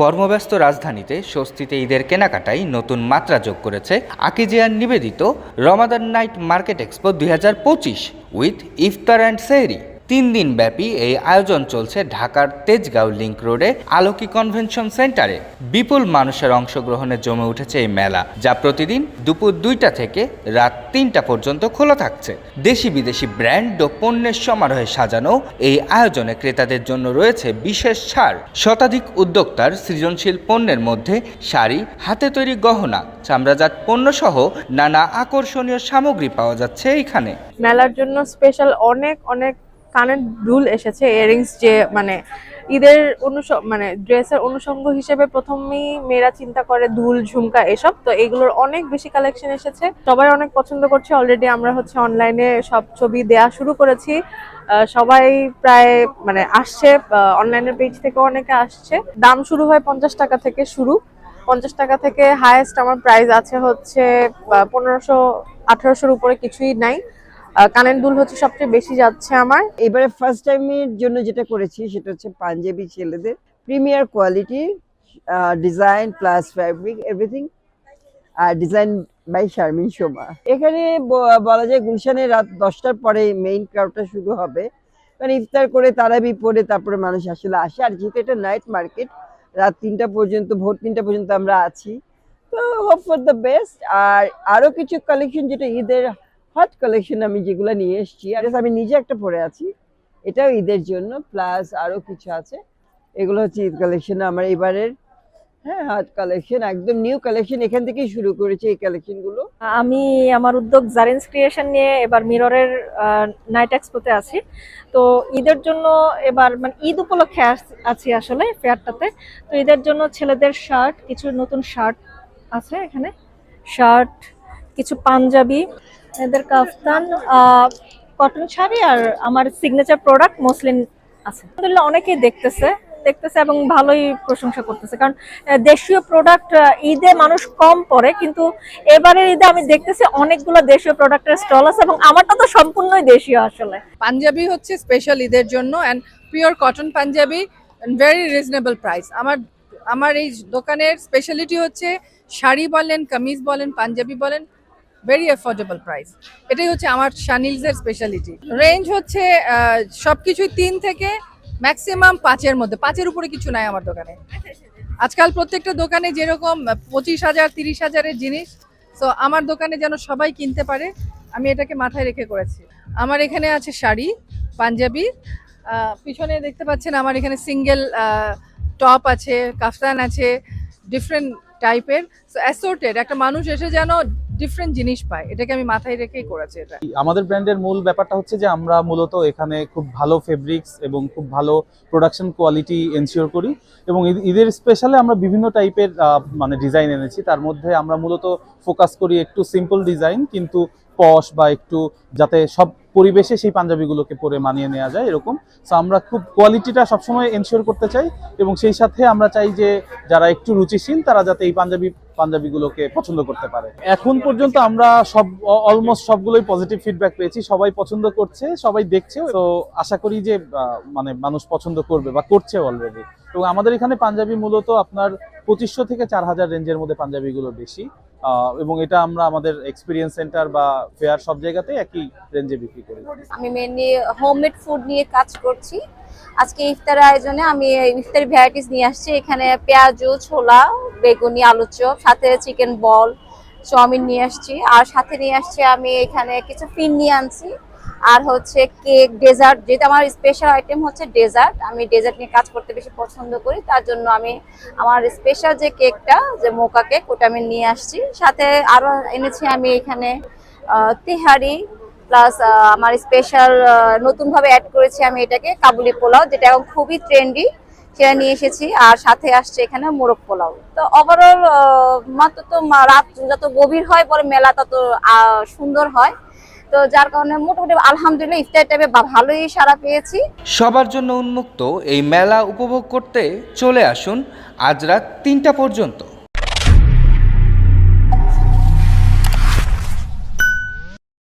কর্মব্যস্ত রাজধানীতে স্বস্তিতে ঈদের কেনাকাটায় নতুন মাত্রা যোগ করেছে আকিজিয়ান নিবেদিত রমাদান নাইট মার্কেট এক্সপো দুই হাজার পঁচিশ উইথ ইফতার অ্যান্ড সেহরি। তিন দিন ব্যাপী এই আয়োজন চলছে ঢাকার তেজগাঁও লিংক রোডে আলোকি কনভেনশন সেন্টারে। বিপুল মানুষের অংশগ্রহণে জমে উঠেছে এই মেলা, যা প্রতিদিন দুপুর দুইটা থেকে রাত তিনটা পর্যন্ত খোলা থাকছে। দেশি বিদেশি ব্র্যান্ড ও পণ্যের সমারোহে সাজানো এই আয়োজনে ক্রেতাদের জন্য রয়েছে বিশেষ ছাড়। শতাধিক উদ্যোক্তার সৃজনশীল পণ্যের মধ্যে শাড়ি, হাতে তৈরি গহনা, চামড়াজাত পণ্যসহ নানা আকর্ষণীয় সামগ্রী পাওয়া যাচ্ছে এইখানে। মেলার জন্য স্পেশাল অনেক অনেক কানের দুল এসেছে ইয়ারিংস যে মানে ঈদের অনুস মানে ড্রেসের অনুষঙ্গ হিসেবে প্রথমেই মেয়েরা চিন্তা করে দুল, ঝুমকা এসব। তো এগুলোর অনেক বেশি কালেকশন এসেছে। সবাই অনেক পছন্দ করছে। অলরেডি আমরা হচ্ছে অনলাইনে সব ছবি দেয়া শুরু করেছি। সবাই প্রায় মানে আসছে অনলাইনের পেজ থেকে অনেকে আসছে। দাম শুরু হয় পঞ্চাশ টাকা থেকে শুরু। পঞ্চাশ টাকা থেকে হায়েস্ট আমার প্রাইস আছে হচ্ছে পনেরোশো, আঠারোশোর উপরে কিছুই নাই। কানের দুল হচ্ছে সবচেয়ে বেশি যাচ্ছে আমার। এবারে ফার্স্ট টাইমের জন্য যেটা করেছি, সেটা হচ্ছে পাঞ্জাবি ছেলেদের premier quality design plus fabric everything R design by Sharmin Shova এখানে বলা যায় গুলশানে রাত দশটার পরে মেইন ক্রাউডটা শুরু হবে। কারণ ইফতার করে তারাবি পরে তারপরে মানুষ আসলে আসে। আর যেহেতু এটা নাইট মার্কেট রাত তিনটা পর্যন্ত, ভোর তিনটা পর্যন্ত আমরা আছি। তো হোপ ফর দ্য বেস্ট আর আরও কিছু কালেকশন যেটা ঈদের হট কালেকশন আমি যেগুলো নিয়ে এসেছি, আর আমি নিজে একটা পরে আছি। এটাও ঈদের জন্য প্লাস আরও কিছু আছে। এগুলো হচ্ছে ঈদ কালেকশন আমার এবারের হ্যাঁ হট কালেকশন একদম নিউ কালেকশন এখান থেকেই শুরু করেছি এই কালেকশনগুলো। আমি আমার উদ্যোগ জারিন্স ক্রিয়েশন নিয়ে এবার মিররের নাইট এক্সপোতে আছি। তো ঈদের জন্য এবার মানে ঈদ উপলক্ষে আছি আসলে ফেয়ারটাতে তো ঈদের জন্য ছেলেদের শার্ট কিছু নতুন শার্ট আছে এখানে। শার্ট কিছু পাঞ্জাবি। এদের কাফতান কটন শাড়ি আর আমার সিগনেচার প্রোডাক্ট মসলিন আছে। আলহামদুলিল্লাহ অনেকেই দেখতেছে দেখতেছে এবং ভালোই প্রশংসা করতেছে। কারণ দেশীয় প্রোডাক্ট ঈদে মানুষ কম পরে, কিন্তু এবারের ঈদে আমি দেখতেছি অনেকগুলো দেশীয় প্রোডাক্টের স্টল আছে এবং আমারটা তো সম্পূর্ণই দেশীয় আসলে। পাঞ্জাবি হচ্ছে স্পেশাল ঈদের জন্য and pure cotton panjabi very reasonable price আমার আমার এই দোকানের স্পেশালিটি হচ্ছে শাড়ি বলেন, কামিজ বলেন, পাঞ্জাবি বলেন ভেরি অ্যাফোর্ডেবল প্রাইস এটাই হচ্ছে আমার শানিলসের স্পেশালিটি রেঞ্জ হচ্ছে সব কিছুই তিন থেকে ম্যাক্সিমাম পাঁচের মধ্যে। পাঁচের উপরে কিছু নাই আমার দোকানে। আজকাল প্রত্যেকটা দোকানে যেরকম পঁচিশ হাজার, তিরিশ হাজারের জিনিস, তো আমার দোকানে যেন সবাই কিনতে পারে, আমি এটাকে মাথায় রেখে করেছি। আমার এখানে আছে শাড়ি, পাঞ্জাবি পিছনে দেখতে পাচ্ছেন আমার এখানে সিঙ্গেল টপ আছে, কাফতান আছে ডিফারেন্ট টাইপের সো অ্যাসোর্টেড একটা মানুষ এসে যেন ডিফারেন্ট জিনিস পাই এটাকে আমি মাথায় রেখেই করেছি এটা। আমাদের ব্র্যান্ডের মূল ব্যাপারটা হচ্ছে যে আমরা মূলত এখানে খুব ভালো ফেব্রিক্স এবং খুব ভালো প্রোডাকশন কোয়ালিটি এনশিওর করি এবং ঈদের স্পেশালে আমরা বিভিন্ন টাইপের মানে ডিজাইন এনেছি। তার মধ্যে আমরা মূলত ফোকাস করি একটু সিম্পল ডিজাইন কিন্তু পশ বা একটু যাতে সব পরিবেশে সেই পাঞ্জাবিগুলোকে পরে মানিয়ে নেওয়া যায় এরকম। সো আমরা খুব কোয়ালিটিটা সবসময় এনশিওর করতে চাই এবং সেই সাথে আমরা চাই যে যারা একটু রুচিশীল, তারা যাতে এই পাঞ্জাবি, পাঞ্জাবিগুলোকে পছন্দ করতে পারে। এখন পর্যন্ত আমরা সব অলমোস্ট সবগুলোই পজিটিভ ফিডব্যাক পেয়েছি। সবাই পছন্দ করছে, সবাই দেখছে। তো আশা করি যে মানে মানুষ পছন্দ করবে বা করছে অলরেডি এবং আমাদের এখানে পাঞ্জাবি মূলত আপনার পঁচিশশো থেকে চার হাজার রেঞ্জের মধ্যে পাঞ্জাবিগুলো বেশি। এবং এটা আমরা আমাদের এক্সপিরিয়েন্স সেন্টার বা ফেয়ার সব জায়গাতে একই রেঞ্জে বিক্রি করি। আমি মেনলি হোমমেড ফুড নিয়ে কাজ করছি। আজকে ইফতার আয়োজনে আমি ইফতারি ভ্যারাইটিস নিয়ে আসছি। এখানে পেঁয়াজ, ছোলা, বেগুনি, আলু চপ, সাথে চিকেন বল চাউমিন নিয়ে আসছি। আর সাথে নিয়ে আসছি আমি এখানে কিছু ফিন নিয়ে আনছি। আর হচ্ছে কেক, ডেজার্ট যেটা আমার স্পেশাল আইটেম হচ্ছে ডেজার্ট, আমি ডেজার্ট নিয়ে কাজ করতে বেশি পছন্দ করি, তার জন্য আমি আমার স্পেশাল যে কেকটা, যে মোকা কেক, ওটা আমি নিয়ে আসছি। সাথে আরও এনেছি আমি এখানে তেহারি প্লাস আমার স্পেশাল নতুনভাবে অ্যাড করেছি আমি এটাকে, কাবুলি পোলাও, যেটা এখন খুবই ট্রেন্ডি সেটা নিয়ে এসেছি। আর সাথে আসছে এখানে মোরগ পোলাও। তো ওভারঅল মাত্র তো রাত যত গভীর হয়, পরে মেলা তত সুন্দর হয়। তো যার কারণে মোটামুটি আলহামদুলিল্লাহ ইফতার টাইমে ভালোই সাড়া পেয়েছি। সবার জন্য উন্মুক্ত এই মেলা উপভোগ করতে চলে আসুন আজ রাত তিনটা পর্যন্ত।